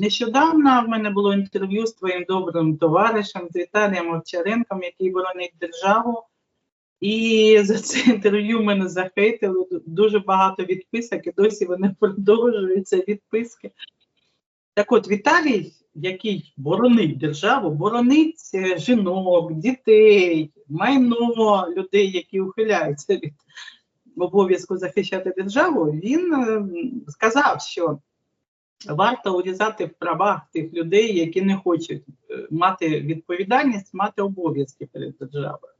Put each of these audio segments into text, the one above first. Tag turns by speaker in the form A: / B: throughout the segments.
A: Нещодавно в мене було інтерв'ю з твоїм добрим товаришем з Віталієм Овчаренком, який боронить державу. І за це інтерв'ю мене захейтили дуже багато відписок, і досі вони продовжуються відписки. Так от, Віталій, який боронить державу, боронить е, жінок, дітей, майно людей, які ухиляються від обов'язку захищати державу, він е, сказав, що варто урізати в правах тих людей, які не хочуть е, мати відповідальність, мати обов'язки перед державою.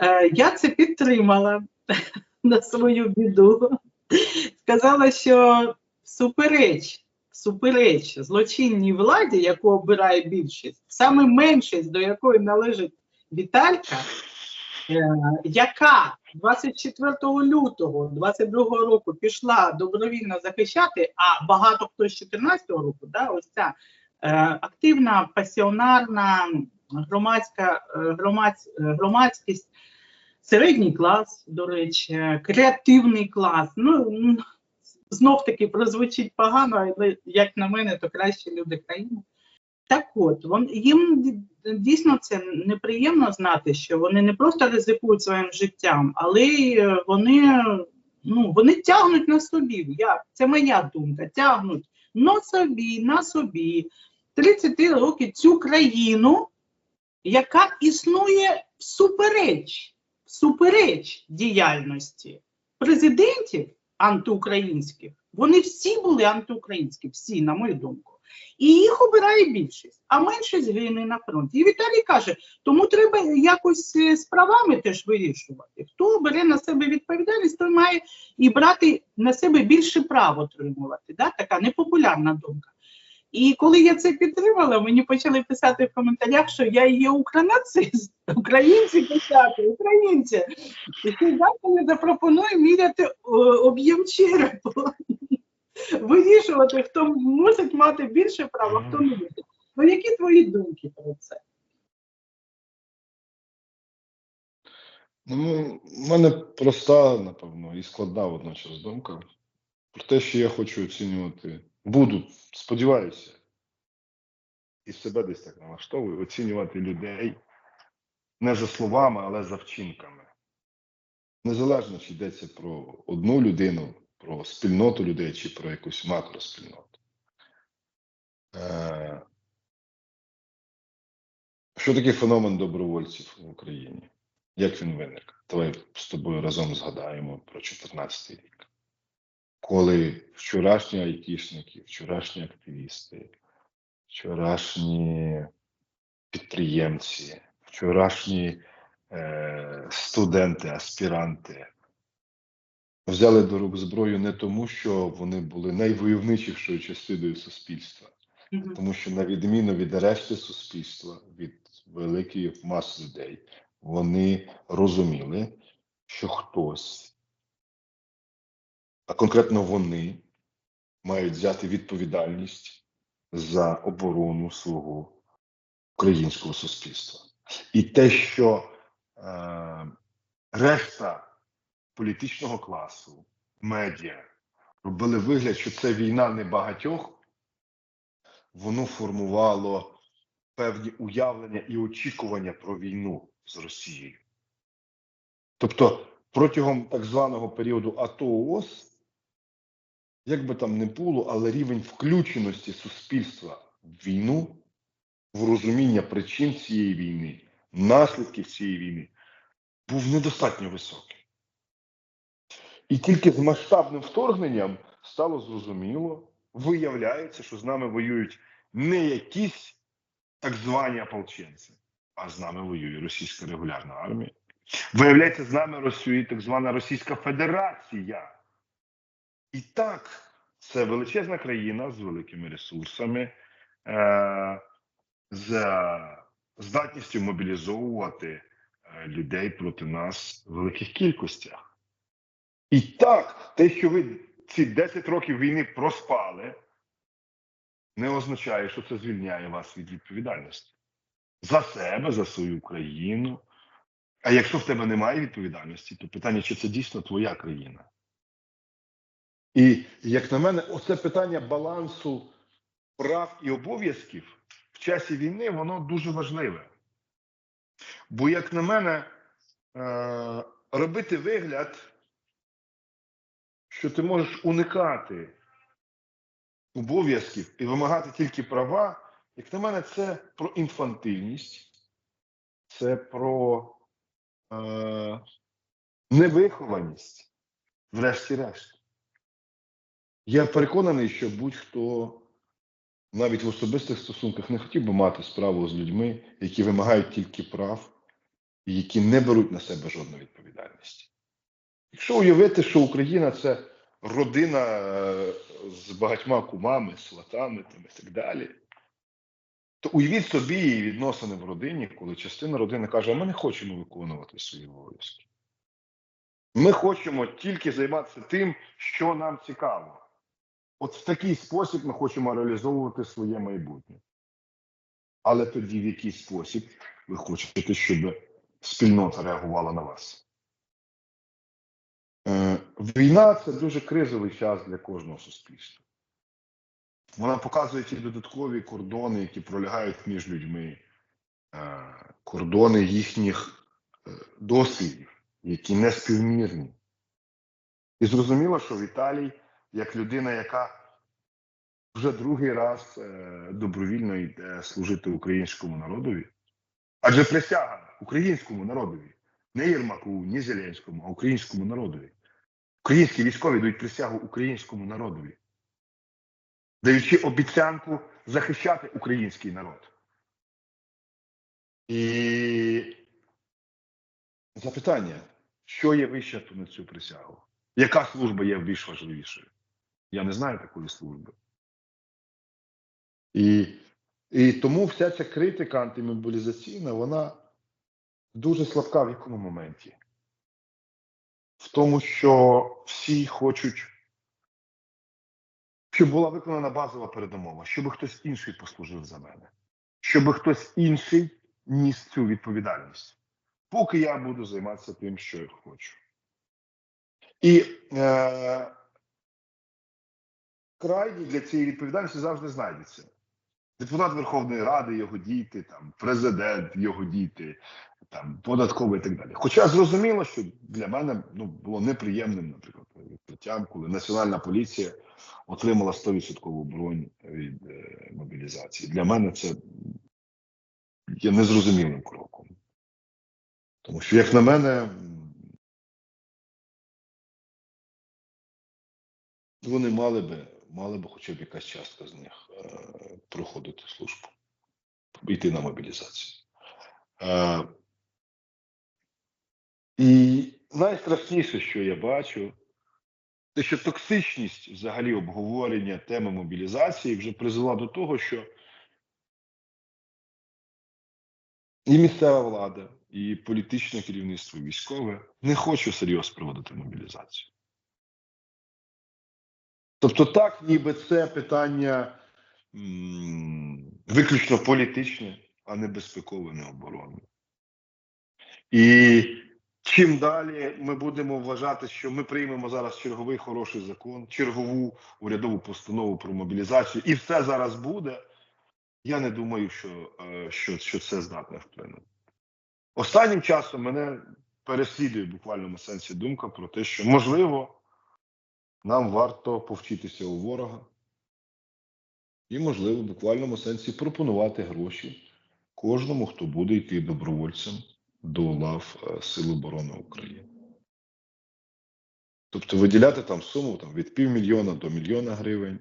A: Е, Я це підтримала на свою біду. Сказала, що всупереч, всупереч злочинній владі, яку обирає більшість, саме меншість, до якої належить Віталька, яка 24 лютого 22 року пішла добровільно захищати, а багато хто з 14 року, да, ось ця е, активна, пасіонарна громадська е, громадсь, е, громадськість, середній клас, до речі, креативний клас. Ну знов таки прозвучить погано, але як на мене, то кращі люди країни. Так от, вон, їм дійсно це неприємно знати, що вони не просто ризикують своїм життям, але е, вони, ну, вони тягнуть на собі. Я, це моя думка, тягнуть на собі, на собі 30 років цю країну, яка існує всупереч, всупереч діяльності президентів антиукраїнських. Вони всі були антиукраїнські, всі, на мою думку. І їх обирає більшість, а меншість гине на фронті. І Віталій каже, тому треба якось е, з правами теж вирішувати. Хто бере на себе відповідальність, той має і брати на себе більше прав отримувати. Да? Така непопулярна думка. І коли я це підтримала, мені почали писати в коментарях, що я є укранацист, українці писати, українці. І не запропоную міряти об'єм черепу. Вирішувати, хто мусить мати більше права, хто не буде. Ну, які твої думки про це?
B: Ну, в мене проста, напевно, і складна водночас думка про те, що я хочу оцінювати, буду, сподіваюся, і себе десь так налаштовую, оцінювати людей не за словами, але за вчинками. Незалежно, чи йдеться про одну людину, про спільноту людей, чи про якусь макроспільноту. Е, Що таке феномен добровольців в Україні? Як він виник? Давай з тобою разом згадаємо про 14 рік. Коли вчорашні айтішники, вчорашні активісти, вчорашні підприємці, вчорашні е, студенти, аспіранти взяли до рук зброю не тому, що вони були найвойовничішою частиною суспільства,
A: Мгм.
B: тому що на відміну від решти суспільства, від великої маси людей, вони розуміли, що хтось, а конкретно вони, мають взяти відповідальність за оборону свого українського суспільства. І те, що е, решта політичного класу, медіа робили вигляд, що це війна не багатьох, воно формувало певні уявлення і очікування про війну з Росією. Тобто протягом так званого періоду АТО ООС, як би там не було, але рівень включеності суспільства в війну, в розуміння причин цієї війни, наслідків цієї війни, був недостатньо високий. І тільки з масштабним вторгненням стало зрозуміло, виявляється, що з нами воюють не якісь так звані ополченці, а з нами воює російська регулярна армія. Виявляється, з нами воює так звана Російська Федерація. І так, це величезна країна з великими ресурсами, е- з здатністю мобілізовувати е, людей проти нас в великих кількостях. І так, те, що ви ці 10 років війни проспали, не означає, що це звільняє вас від відповідальності за себе, за свою країну. А якщо в тебе немає відповідальності, то питання, чи це дійсно твоя країна? І як на мене, оце питання балансу прав і обов'язків в часі війни воно дуже важливе. Бо, як на мене, е, робити вигляд, що ти можеш уникати обов'язків і вимагати тільки права, як на мене, це про інфантильність, це про е, невихованість, врешті-решт. Я переконаний, що будь-хто навіть в особистих стосунках не хотів би мати справу з людьми, які вимагають тільки прав і які не беруть на себе жодну відповідальність. Якщо уявити, що Україна це родина е, з багатьма кумами, сватами там, і так далі, то уявіть собі і відносини в родині, коли частина родини каже, ми не хочемо виконувати свої обов'язки. Ми хочемо тільки займатися тим, що нам цікаво. От в такий спосіб ми хочемо реалізовувати своє майбутнє. Але тоді в який спосіб ви хочете, щоб спільнота реагувала на вас? Е, Війна це дуже кризовий час для кожного суспільства. Вона показує ті додаткові кордони, які пролягають між людьми, е, кордони їхніх е, досвідів, які не співмірні. І зрозуміло, що Віталій, як людина, яка вже другий раз добровільно йде служити українському народові, адже присяга українському народові, не Єрмаку, ні Зеленському, а українському народові. Українські військові дають присягу українському народові, даючи обіцянку захищати український народ. І запитання, що є вище на цю присягу? Яка служба є більш важливішою? Я не знаю такої служби. І, і тому вся ця критика антимобілізаційна, вона дуже слабка в якому моменті? В тому, що всі хочуть, щоб була виконана базова передумова, щоб хтось інший послужив за мене, щоб хтось інший ніс цю відповідальність, поки я буду займатися тим, що я хочу. І е, крайні для цієї відповідальності завжди знайдеться. Депутат Верховної Ради, його діти, там, президент, його діти, там, податковий і так далі. Хоча зрозуміло, що для мене ну, було неприємним, наприклад, відкриттям, коли Національна поліція отримала 100% бронь від е, мобілізації. Для мене це є незрозумілим кроком. Тому що, як на мене, вони мали би, мали би хоча б якась частка з них е, проходити службу, йти на мобілізацію. Е, і найстрашніше, що я бачу, те, що токсичність взагалі обговорення теми мобілізації вже призвела до того, що і місцева влада, і політичне керівництво військове не хоче всерйоз проводити мобілізацію. Тобто, так, ніби це питання м, виключно політичне, а не безпекове, не оборонне. І чим далі ми будемо вважати, що ми приймемо зараз черговий хороший закон, чергову урядову постанову про мобілізацію, і все зараз буде, я не думаю, що, е, що, що це здатне вплинути. Останнім часом мене переслідує в буквальному сенсі думка про те, що можливо нам варто повчитися у ворога і, можливо, в буквальному сенсі пропонувати гроші кожному, хто буде йти добровольцем до лав е, Сил оборони України. Тобто виділяти там суму там, від півмільйона до мільйона гривень,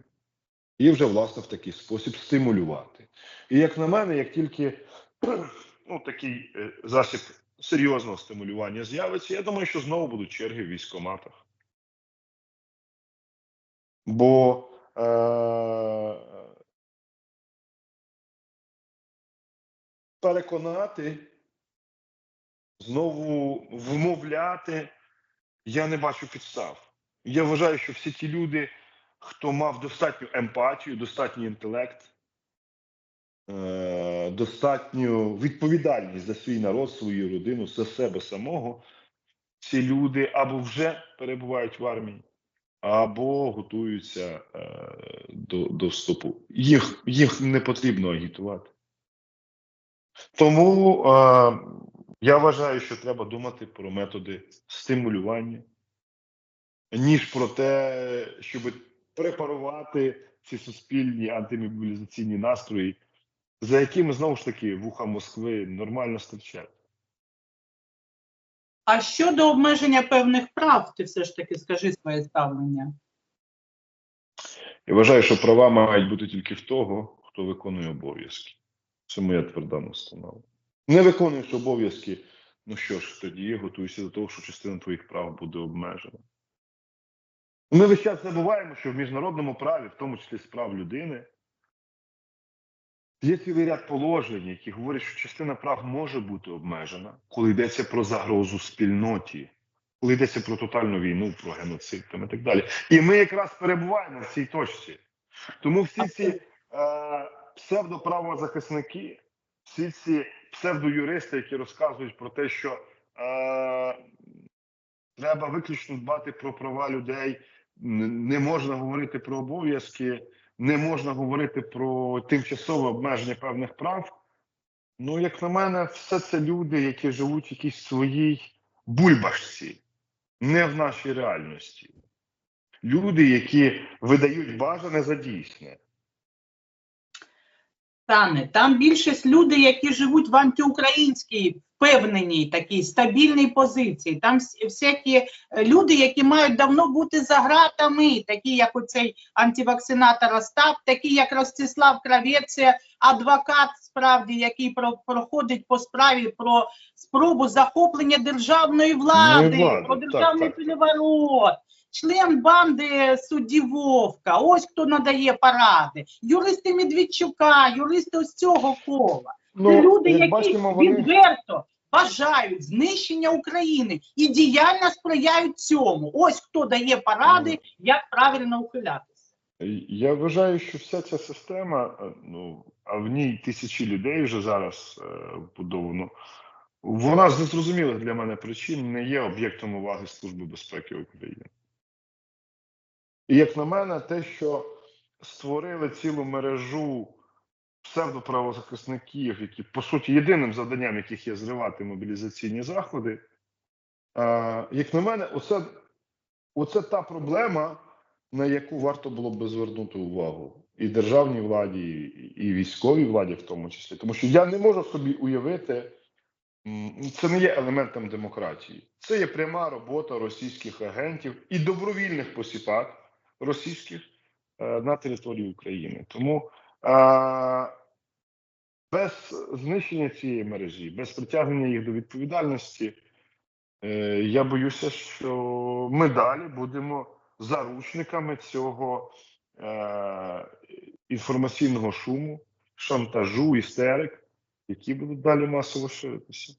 B: і вже, власне, в такий спосіб стимулювати. І як на мене, як тільки ну, такий е, засіб серйозного стимулювання з'явиться, я думаю, що знову будуть черги в військкоматах. Бо е- переконати, знову вмовляти, я не бачу підстав. Я вважаю, що всі ті люди, хто мав достатню емпатію, достатній інтелект, е- достатню відповідальність за свій народ, свою родину, за себе самого, ці люди або вже перебувають в армії, або готуються е, до, до вступу. Їх, їх не потрібно агітувати. Тому е, я вважаю, що треба думати про методи стимулювання, ніж про те, щоб препарувати ці суспільні антимобілізаційні настрої, за якими знову ж таки вуха Москви нормально стирчать.
A: А щодо обмеження певних прав, ти все ж таки скажи своє ставлення.
B: Я вважаю, що права мають бути тільки в того, хто виконує обов'язки. Це моя тверда настанова. Не виконуєш обов'язки, ну що ж, тоді готуйся до того, що частина твоїх прав буде обмежена. Ми весь час забуваємо, що в міжнародному праві, в тому числі з прав людини, є цілий ряд положень, які говорять, що частина прав може бути обмежена, коли йдеться про загрозу спільноті, коли йдеться про тотальну війну, про геноцид там і так далі. І ми якраз перебуваємо в цій точці. Тому всі ці е, псевдоправозахисники, всі ці псевдоюристи, які розказують про те, що е, треба виключно дбати про права людей, не можна говорити про обов'язки, не можна говорити про тимчасове обмеження певних прав. Ну, як на мене, все це люди, які живуть в якійсь своїй бульбашці, не в нашій реальності. Люди, які видають бажане за дійсне.
A: Тане, там більшість люди, які живуть в антиукраїнській впевненій такій стабільній позиції. Там вс- всякі е, люди, які мають давно бути за ґратами, такі як оцей антивакцинатор Остап, такі як Ростислав Кравець, адвокат, справді, який про- проходить по справі про спробу захоплення державної влади,
B: влади,
A: про державний
B: так, так.
A: переворот. Член банди судді Вовка, ось хто надає поради. Юристи Медведчука, юристи ось цього кола. Це люди,
B: як
A: які
B: бачимо, вони
A: відверто бажають знищення України і діяльно сприяють цьому. Ось хто дає поради,
B: Ну.
A: як правильно ухилятися.
B: Я вважаю, що вся ця система, е, ну а в ній тисячі людей вже зараз е. Вона з незрозумілих для мене причин не є об'єктом уваги Служби безпеки України. І як на мене, те, що створили цілу мережу псевдоправозахисників, які по суті єдиним завданням яких є зривати мобілізаційні заходи, як на мене, оце, оце та проблема, на яку варто було б звернути увагу і державній владі, і військовій владі, в тому числі, тому що я не можу собі уявити, це не є елементом демократії. Це є пряма робота російських агентів і добровільних посіпак російських е, на території України. Тому е, без знищення цієї мережі, без притягнення їх до відповідальності, е, я боюся, що ми далі будемо заручниками цього інформаційного шуму, шантажу, істерик, які будуть далі масово ширитися.